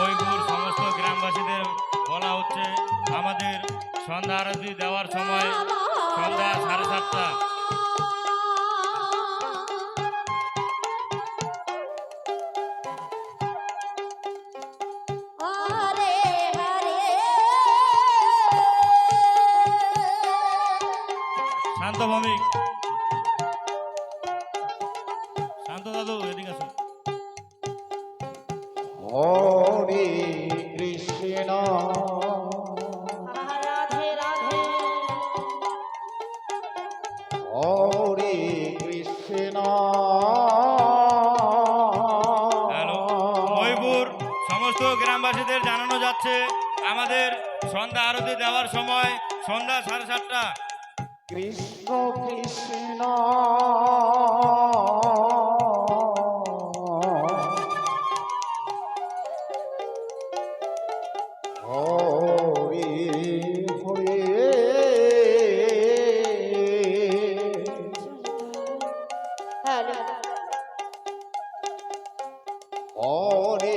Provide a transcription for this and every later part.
মহিপুর সমস্ত গ্রামবাসীদের বলা হচ্ছে আমাদের সন্ধ্যা আরতি দেওয়ার সময় সন্ধ্যা সাড়ে সাতটা। হরে হরে শান্ত ভৌমিক। হরে কৃষ্ণ। রাধে রাধে। হরে কৃষ্ণ। হ্যালো মহিপুর সমস্ত গ্রামবাসীদের জানানো যাচ্ছে আমাদের সন্ধ্যা আরতি দেওয়ার সময় সন্ধ্যা সাড়ে সাতটা। কৃষ্ণ কৃষ্ণ। হরে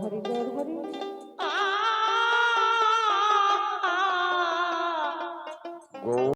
হরি গৌর হরি। গৌর